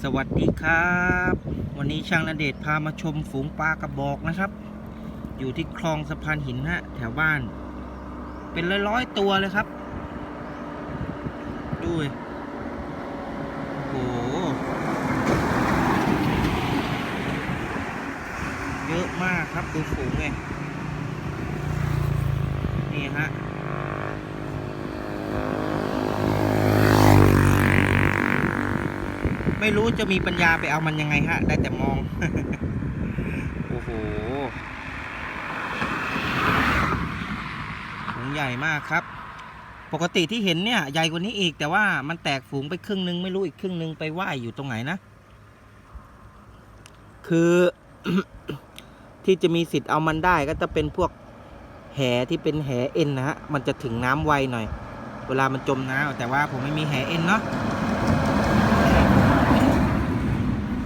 สวัสดีครับ วันนี้ช่างนเดชพามาชมฝูงปลากระบอกนะครับ อยู่ที่คลองสะพานหินฮะแถวบ้าน เป็นร้อยๆตัวเลยครับดูดิโอ้โหเยอะมากครับดูฝูงเลยนี่ฮะ ไม่รู้จะมีปัญญาไปเอามันยังไงฮะ ได้แต่มอง โอ้โหฝูงใหญ่มากครับ ปกติที่เห็นเนี่ยใหญ่กว่านี้อีก แต่ว่ามันแตกฝูงไปครึ่งนึง ไม่รู้อีกครึ่งนึงไปว่ายอยู่ตรงไหนนะ คือที่จะมีสิทธิ์เอามันได้ก็จะเป็นพวกแหที่เป็นแหเอ็นนะฮะ มันจะถึงน้ำไวหน่อย เวลามันจมน้ำแต่ว่าผมไม่มีแหเอ็นเนาะ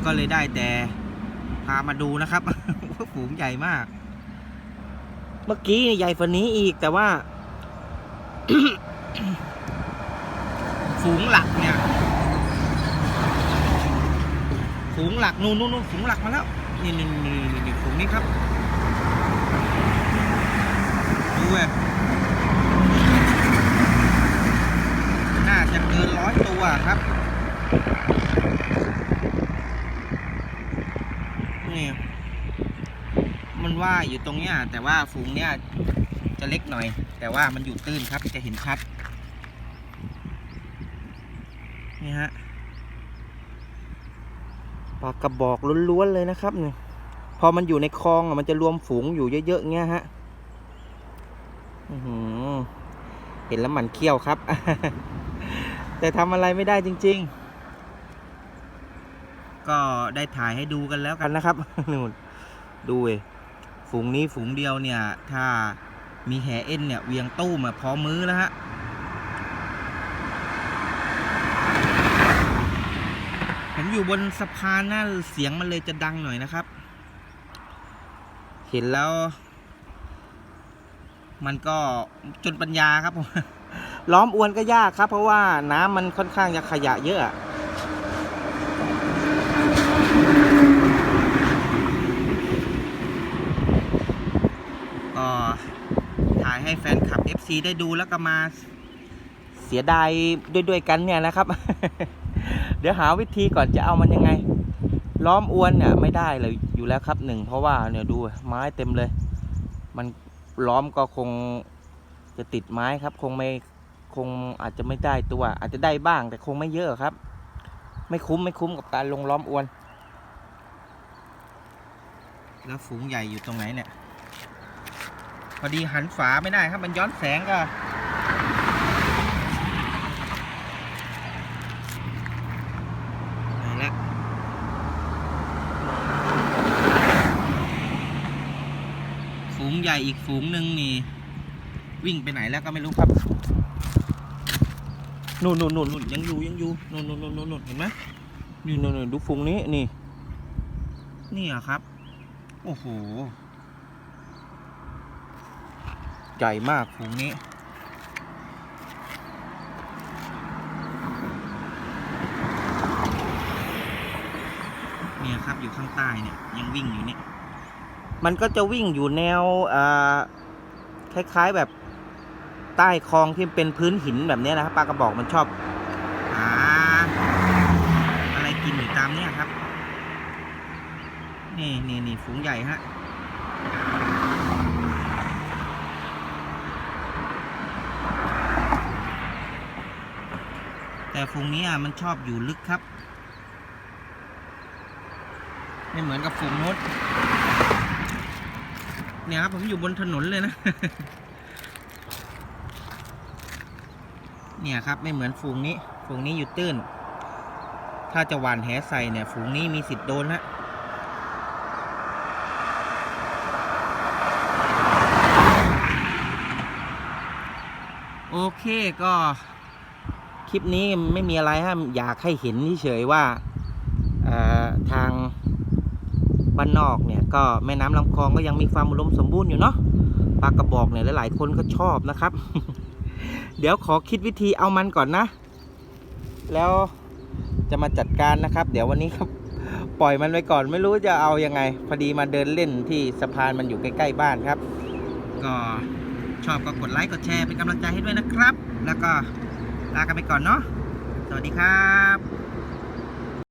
ก็เลยได้แต่พามาดูนะครับว่าฝูงใหญ่มาก เมื่อกี้ใหญ่ฝันนี้อีกแต่ว่า ฝูงหลักเนี่ย ฝูงหลักนู่นนู่นฝูงหลักมาแล้วนี่นี่นี่นี่นี่ฝูงนี้ครับดูเว้ยน่าจะเกินร้อยตัวครับ นี่มันว่าอยู่ตรงเนี้ยแต่ว่าฝูงเนี้ยจะเล็กหน่อย แต่ว่ามันอยู่ตื้นครับจะเห็นชัดนี่ฮะปลากระบอกล้วนๆเลยนะครับเนี่ยพอมันอยู่ในคลองอะมันจะรวมฝูงอยู่เยอะๆเงี้ยฮะเห็นแล้วหมันเขี้ยวครับ แต่ทำอะไรไม่ได้จริง ๆ ก็ได้ถ่ายให้ดูกันแล้วกันนะครับนู่นดูเวฝูงนี้ฝูงเดียวเนี่ย ถ้ามีแหเอ็นเนี่ยเวียงตู้มาพร้อมมือแล้วฮะผมอยู่บนสะพานน่าเสียงมันเลยจะดังหน่อยนะครับ เห็นแล้ว มันก็จนปัญญาครับผมล้อมอวนก็ยากครับ เพราะว่าน้ำมันค่อนข้างจะขยะเยอะ ก็ถ่ายให้แฟนคลับ FC ได้ดูแล้วก็มาเสียดายด้วยด้วยๆกันเนี่ยนะครับ เดี๋ยวหาวิธีก่อนจะเอามันยังไง ล้อมอวนเนี่ยไม่ได้เลยอยู่แล้วครับหนึ่งเพราะว่าเนี่ยดูไม้เต็มเลย มันล้อมก็คงจะติดไม้ครับ คงไม่คงอาจจะไม่ได้ตัว อาจจะได้บ้างแต่คงไม่เยอะครับ ไม่คุ้มไม่คุ้มกับการลงล้อมอวน แล้วฝูงใหญ่อยู่ตรงไหนเนี่ย พอดีหันฝาไม่ได้ครับมันย้อนแสงก็ไหนละฝูงใหญ่อีกฝูงหนึ่งนี่ วิ่งไปไหนแล้วก็ไม่รู้ครับนู่นนู่นนู่นนู่นยังอยู่ยังอยู่นู่นนู่นนู่นนู่นนู่นเห็นไหมนี่นู่นนู่นดูฝูงนี้นี่ นี่อะครับ โอ้โห ใหญ่มากฝูงนี้ เนี่ยครับอยู่ข้างใต้เนี่ยยังวิ่งอยู่เนี่ย มันก็จะวิ่งอยู่แนวคล้ายๆแบบใต้คลองที่เป็นพื้นหินแบบนี้นะครับปลากระบอกมันชอบหาอะไรกินอยู่ตามเนี่ยครับ นี่นี่นี่ฝูงใหญ่ฮะ แต่ฝูงนี้อะมันชอบอยู่ลึกครับ ไม่เหมือนกับฝูงนู้นเนี่ยครับผมอยู่บนถนนเลยนะ เนี่ยครับไม่เหมือนฝูงนี้ ฝูงนี้อยู่ตื้น ถ้าจะหวานแหใส่เนี่ย ฝูงนี้มีสิทธิ์โดนฮะโอเคก็ ลิปนี้ไม่มีอะไรฮะอยากให้เห็นเฉยว่าทางบ้านนอกเนี่ยก็แม่น้ำลำคลองก็ยังมีความอุดมสมบูรณ์อยู่เนาะปลากระบอกเนี่ยหลายๆคนก็ชอบนะครับ เดี๋ยวขอคิดวิธีเอามันก่อนนะ แล้วจะมาจัดการนะครับ เดี๋ยววันนี้ครับปล่อยมันไปก่อนไม่รู้จะเอาอยัางไง พอดีมาเดินเล่นที่สะพานมันอยู่ใกล้ๆบ้านครับ ก็ชอบก็กดไลค์กดแชร์เป็นกำลังใจให้ด้วยนะครับ แล้วก็ ลากันไปก่อนเนาะสวัสดีครับ